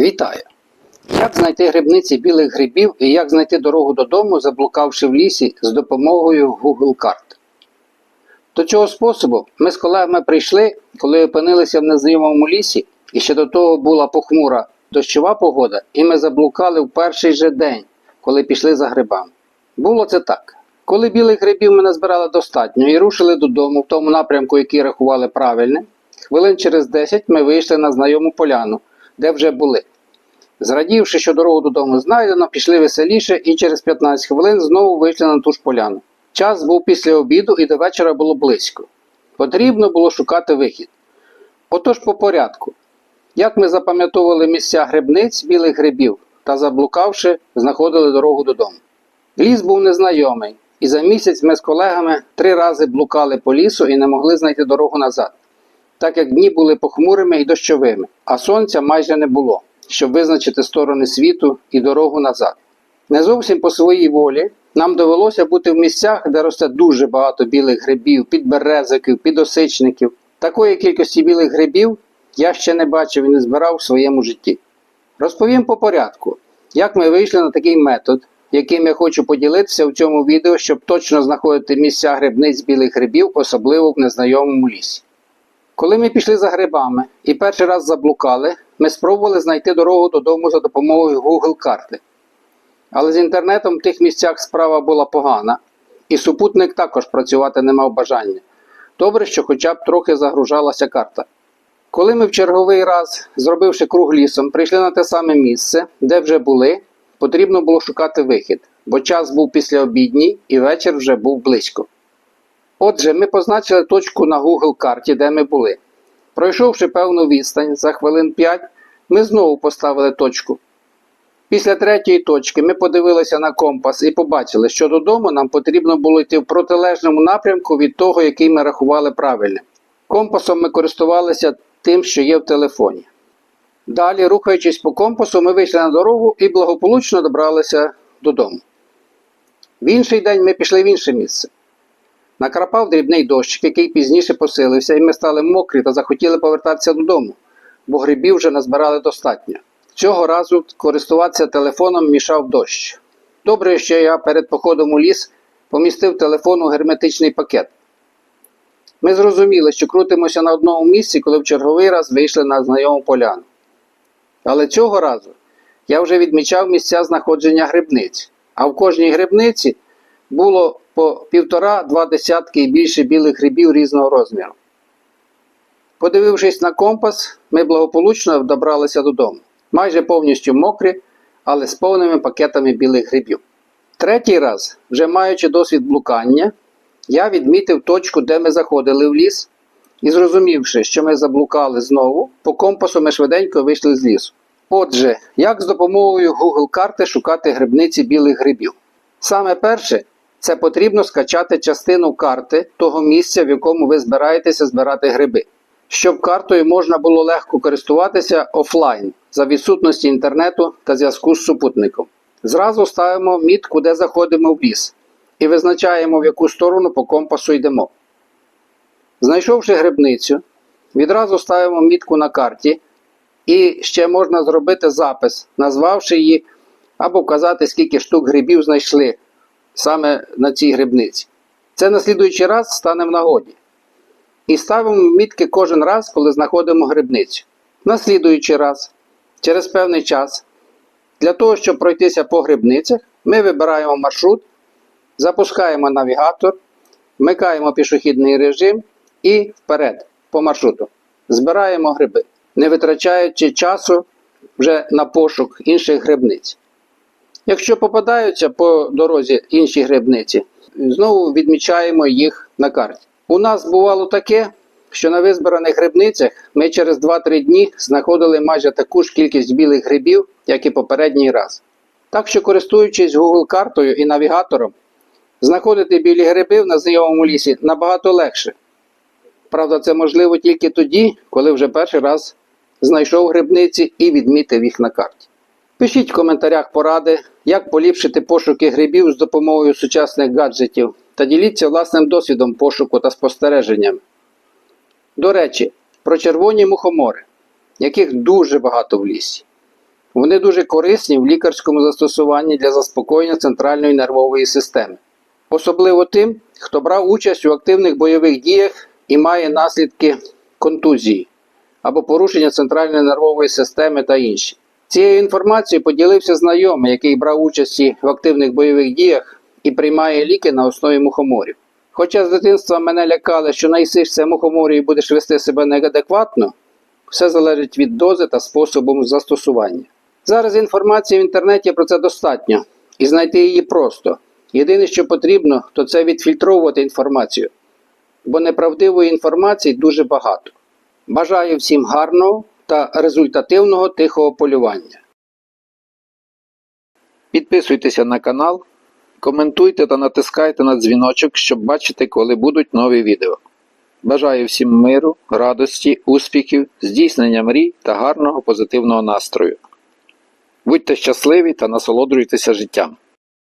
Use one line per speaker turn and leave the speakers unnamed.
Вітаю! Як знайти грибниці білих грибів і як знайти дорогу додому, заблукавши в лісі з допомогою Google карт? До цього способу ми з колегами прийшли, коли опинилися в незнайомому лісі, і ще до того була похмура дощова погода, і ми заблукали в перший же день, коли пішли за грибами. Було це так. Коли білих грибів ми назбирали достатньо і рушили додому в тому напрямку, який рахували правильним, хвилин через 10 ми вийшли на знайому поляну, де вже були. Зрадівши, що дорогу додому знайдено, пішли веселіше і через 15 хвилин знову вийшли на ту ж поляну. Час був після обіду і до вечора було близько. Потрібно було шукати вихід. Отож по порядку. Як ми запам'ятовували місця грибниць білих грибів та заблукавши, знаходили дорогу додому. Ліс був незнайомий, і за місяць ми з колегами три рази блукали по лісу і не могли знайти дорогу назад, так як дні були похмурими і дощовими, а сонця майже не було, щоб визначити сторони світу і дорогу назад. Не зовсім по своїй волі нам довелося бути в місцях, де росте дуже багато білих грибів, підберезиків, підосичників. Такої кількості білих грибів я ще не бачив і не збирав в своєму житті. Розповім по порядку, як ми вийшли на такий метод, яким я хочу поділитися в цьому відео, щоб точно знаходити місця грибниць білих грибів, особливо в незнайомому лісі. Коли ми пішли за грибами і перший раз заблукали, ми спробували знайти дорогу додому за допомогою Google карти. Але з інтернетом в тих місцях справа була погана, і супутник також працювати не мав бажання. Добре, що хоча б трохи загружалася карта. Коли ми в черговий раз, зробивши круг лісом, прийшли на те саме місце, де вже були, потрібно було шукати вихід, бо час був післяобідній і вечір вже був близько. Отже, ми позначили точку на Google карті, де ми були. Пройшовши певну відстань за хвилин 5, ми знову поставили точку. Після третьої точки ми подивилися на компас і побачили, що додому нам потрібно було йти в протилежному напрямку від того, який ми рахували правильним. Компасом ми користувалися тим, що є в телефоні. Далі, рухаючись по компасу, ми вийшли на дорогу і благополучно добралися додому. В інший день ми пішли в інше місце. Накрапав дрібний дощик, який пізніше посилився, і ми стали мокрі та захотіли повертатися додому, бо грибів вже назбирали достатньо. Цього разу користуватися телефоном мішав дощ. Добре, що я перед походом у ліс помістив телефон у герметичний пакет. Ми зрозуміли, що крутимося на одному місці, коли в черговий раз вийшли на знайому поляну. Але цього разу я вже відмічав місця знаходження грибниць, а в кожній грибниці було по півтора-два десятки і більше білих грибів різного розміру. Подивившись на компас, ми благополучно добралися додому, майже повністю мокрі, але з повними пакетами білих грибів. Третій раз, вже маючи досвід блукання, я відмітив точку, де ми заходили в ліс, і зрозумівши, що ми заблукали знову, по компасу ми швиденько вийшли з лісу. Отже, як з допомогою Google карти шукати грибниці білих грибів? Саме перше, це потрібно скачати частину карти того місця, в якому ви збираєтеся збирати гриби, щоб картою можна було легко користуватися офлайн за відсутності інтернету та зв'язку з супутником. Зразу ставимо мітку, де заходимо в ліс, і визначаємо, в яку сторону по компасу йдемо. Знайшовши грибницю, відразу ставимо мітку на карті, і ще можна зробити запис, назвавши її або вказати, скільки штук грибів знайшли саме на цій грибниці. Це на слідуючий раз стане в нагоді. І ставимо мітки кожен раз, коли знаходимо грибницю. На слідуючий раз, через певний час, для того, щоб пройтися по грибницях, ми вибираємо маршрут, запускаємо навігатор, вмикаємо пішохідний режим і вперед по маршруту. Збираємо гриби, не витрачаючи часу вже на пошук інших грибниць. Якщо попадаються по дорозі інші грибниці, знову відмічаємо їх на карті. У нас бувало таке, що на визбираних грибницях ми через 2-3 дні знаходили майже таку ж кількість білих грибів, як і попередній раз. Так що, користуючись Google картою і навігатором, знаходити білі гриби в незнайомому лісі набагато легше. Правда, це можливо тільки тоді, коли вже перший раз знайшов грибниці і відмітив їх на карті. Пишіть в коментарях поради, як поліпшити пошуки грибів з допомогою сучасних гаджетів та діліться власним досвідом пошуку та спостереженнями. До речі, про червоні мухомори, яких дуже багато в лісі. Вони дуже корисні в лікарському застосуванні для заспокоєння центральної нервової системи. Особливо тим, хто брав участь у активних бойових діях і має наслідки контузії або порушення центральної нервової системи та інші. Цією інформацією поділився знайомий, який брав участь в активних бойових діях і приймає ліки на основі мухоморів. Хоча з дитинства мене лякали, що наїсишся мухоморів і будеш вести себе неадекватно, все залежить від дози та способу застосування. Зараз інформації в інтернеті про це достатньо, і знайти її просто. Єдине, що потрібно, то це відфільтровувати інформацію, бо неправдивої інформації дуже багато. Бажаю всім гарного та результативного тихого полювання. Підписуйтеся на канал, коментуйте та натискайте на дзвіночок, щоб бачити, коли будуть нові відео. Бажаю всім миру, радості, успіхів, здійснення мрій та гарного позитивного настрою. Будьте щасливі та насолоджуйтеся життям.